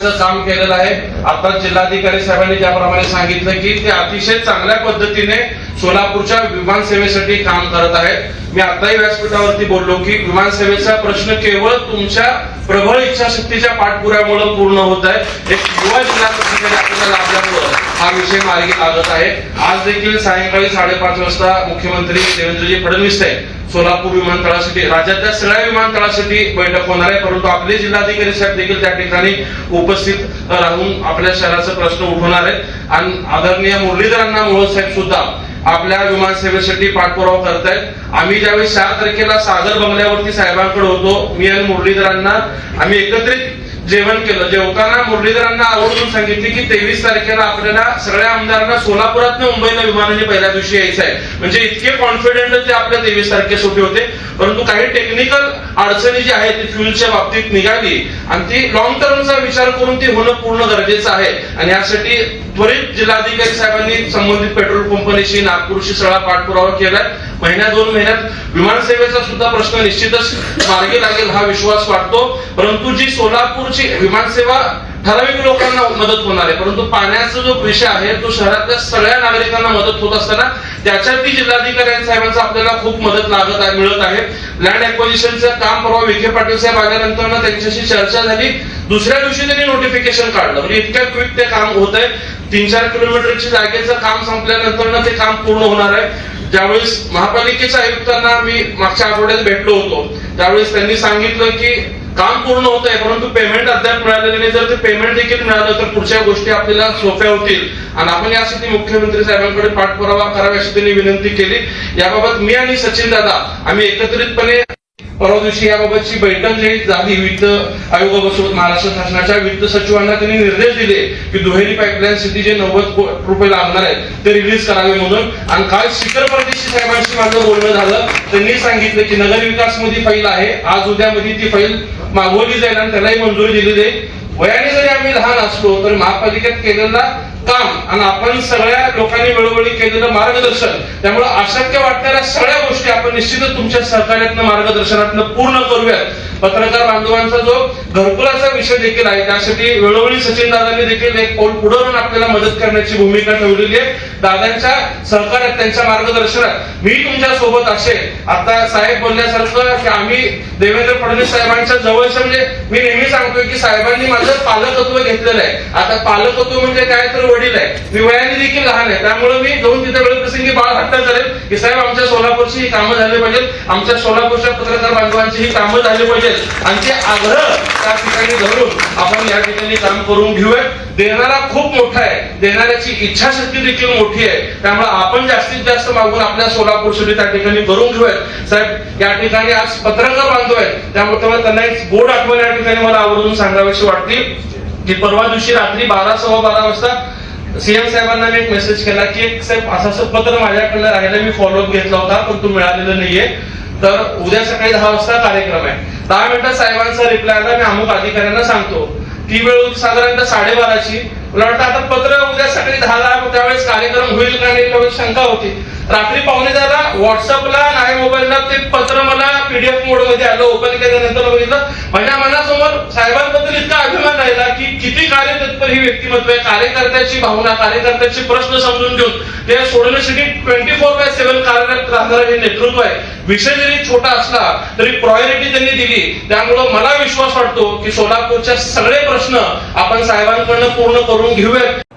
काम केलेलं आहे. आता जिल्हाधिकारी साहेबांनी ज्याप्रमाणे सांगितलं की ते अतिशय चांगल्या पद्धतीने सोलापूरच्या विमान सेवेसाठी काम करत आहेत. मी आताही व्यासपीठावरती बोललो की विमान सेवेचा प्रश्न केवळ तुमच्या प्रबळ इच्छाशक्तीच्या पाठपुऱ्यामुळे पूर्ण होत आहे. एक युवा जिल्हा आपल्याला लाभल्यामुळं हा विषय मार्गी लागत आहे. आज देखील सायंकाळी साडेपाच वाजता मुख्यमंत्री देवेंद्रजी फडणवीस साहेब सोलापूर विमानतळासाठी राज्यातल्या सगळ्या विमानतळासाठी बैठक होणार आहे. परंतु आपले जिल्हाधिकारी साहेब देखील त्या ठिकाणी उपस्थित राहून आपल्या शहराचा प्रश्न उठवणार आहेत. आणि आदरणीय मुरलीधरांना मोहोळ साहेब सुद्धा आपल्या विमान सेवेसाठी पाठपुरावा करतायत. आम्ही ज्यावेळी सहा तारखेला सागर बंगल्यावरती साहेबांकडे होतो मी आणि मुरलीधरांना आम्ही एकत्रित जेवण केलं. जेवताना मुरलीधरांना आवर्जून सांगितले की तेवीस तारखेला आपल्याला सगळ्या आमदारांना सोलापुरात मुंबईला विमानाने पहिल्या दिवशी यायचं आहे. म्हणजे इतके कॉन्फिडंट ते आपल्या तेवीस तारखेसाठी होते. परंतु काही टेक्निकल अडचणी जी आहेत ती फ्युलच्या बाबतीत निघाली. आणि ती लॉंग टर्मचा विचार करून ती होणं पूर्ण गरजेचं आहे. आणि यासाठी त्वरित जिल्हाधिकारी साहेबांनी संबंधित पेट्रोल कंपनीशी नागपूरशी सगळा पाठपुरावा केलाय. महिन्या दोन महिन्यात विमान सेवेचा सुद्धा प्रश्न निश्चितच मार्गी लागेल हा विश्वास वाटतो. परंतु जी सोलापूरची विमान सेवा ठराविक लोकांना मदत होणार आहे. परंतु पाण्याचा जो विषय आहे तो शहरातल्या सगळ्या नागरिकांना मदत होत असताना त्याच्यातही जिल्हाधिकारी साहेबांचा आपल्याला खूप मदत लागत आहे मिळत आहे. लँड एक्विजिशनचं काम परवा विखे पाटील साहेब आल्यानंतर ना त्यांच्याशी चर्चा झाली. दुसऱ्या दिवशी त्यांनी नोटिफिकेशन काढलं. म्हणजे इतक्या क्विक ते काम होत आहे. तीन चार किलोमीटरच्या जागेचं काम संपल्यानंतर ना ते काम पूर्ण होणार आहे. ज्यावेळेस महापालिकेच्या आयुक्तांना मी मागच्या आठवड्यात भेटलो होतो. त्यावेळेस त्यांनी सांगितलं की काम पूर्ण होत आहे परंतु पेमेंट अद्याप मिळालेलं नाही. जर ते पेमेंट देखील मिळालं तर पुढच्या गोष्टी आपल्याला सोप्या होतील. आणि आपण यासाठी मुख्यमंत्री साहेबांकडे पाठपुरावा करावा अशी त्यांनी विनंती केली. याबाबत मी आणि सचिन दादा आम्ही एकत्रितपणे परवा दिवशी याबाबतची बैठक जी झाली वित्त आयोगासोबत महाराष्ट्र शासनाच्या वित्त सचिवांना त्यांनी निर्देश दिले की दुहेरी पाईपलाईन सिटी जे नव्वद रुपये लागणार आहेत ते रिलीज करावे म्हणून. आणि काल शिखर परदेशी साहेबांशी माझं बोलणं झालं. त्यांनी सांगितलं की नगर विकासमध्ये फाईल आहे. आज उद्यामध्ये ती फाईल मागवली जाईल आणि त्यालाही मंजुरी दिली जाईल वयाने जरी आम्ही लहान असलो तरी महापालिकेत केलेला काम आणि आपण सगळ्या लोकांनी वेळोवेळी केलेलं मार्गदर्शन. त्यामुळे अशक्य वाटणाऱ्या सगळ्या गोष्टी आपण निश्चितच तुमच्या सहकार्यातनं मार्गदर्शनातनं पूर्ण करूयात. पत्रकार बांधवांचा जो घरकुलाचा विषय देखील आहे त्यासाठी वेळोवेळी सचिन दादांनी देखील एक पाऊल पुढे राहून आपल्याला मदत करण्याची भूमिका ठेवलेली आहे. दादांच्या सहकार्यात त्यांच्या मार्गदर्शनात मी तुमच्यासोबत असेल आता साहेब बोलल्यासारखं की आम्ही देवेंद्र फडणवीस साहेबांच्या जवळच्या म्हणजे मी नेहमी सांगतोय की साहेबांनी माझं पालकत्व घेतलेलं आहे. आता पालकत्व म्हणजे काय तर वडील आहे. मी वयाने देखील लहान आहे. त्यामुळे मी दोन तिथे वेळ प्रसंगी बाळ हट्ट करेल की साहेब आमच्या सोलापूरची ही कामं झाली पाहिजेत. आमच्या सोलापूरच्या पत्रकार बांधवांची ही कामं झाली पाहिजेत आणि ते आग्रह त्या ठिकाणी धरून आपण या ठिकाणी काम करून घेऊया देणारा खूप मोठा आहे. देणाऱ्याची इच्छाशक्ती देखील मोठी आहे. त्यामुळे आपण जास्तीत जास्त मागून आपल्या सोलापूरसाठी त्या ठिकाणी करून घेऊयात. साहेब या ठिकाणी आज पत्रकार बांधव आहेत. त्यामुळे त्यांना एक गोड आठवण या ठिकाणी मला आवर्जून सांगावीशी वाटते. की परवा दिवशी रात्री बारा सव्वा बारा वाजता सीएम साहेबांना मी एक मेसेज केला की एक साहेब असं असं पत्र माझ्याकडे राहिलं. मी फॉलोअप घेतला होता पण तो मिळालेला नाहीये. तर उद्या सकाळी दहा वाजता कार्यक्रम आहे. दहा मिनिटात साहेबांचा रिप्लाय आला मी अमुक अधिकाऱ्यांना सांगतो. ती वेळ होती साधारणतः साडेबाराची. मला वाटतं आता पत्र उद्या सकाळी दहाला त्यावेळेस कार्यक्रम होईल का नाही त्यावेळेस शंका होती. रात्री पाहुणे झाला व्हॉट्सअपला नाही मोबाईलला ते पत्र मला पीडीएफ मोडमध्ये आलं ओपन केल्यानंतर बघितलं. माझ्या मनासमोर साहेबांबद्दल इतका अभिमान राहिला की किती कार्यतत्पर ही व्यक्तिमत्व आहे. कार्यकर्त्याची भावना कार्यकर्त्याचे प्रश्न समजून घेऊन ते सोडवण्यासाठी ट्वेंटी फोर बाय सेव्हन कार्यरत राहणारं हे नेतृत्व आहे. विषय जरी छोटा असला तरी प्रायोरिटी त्यांनी दिली. त्यामुळं मला विश्वास वाटतो की सोलापूरच्या सगळे प्रश्न आपण साहेबांकडनं पूर्ण करून घेऊयात.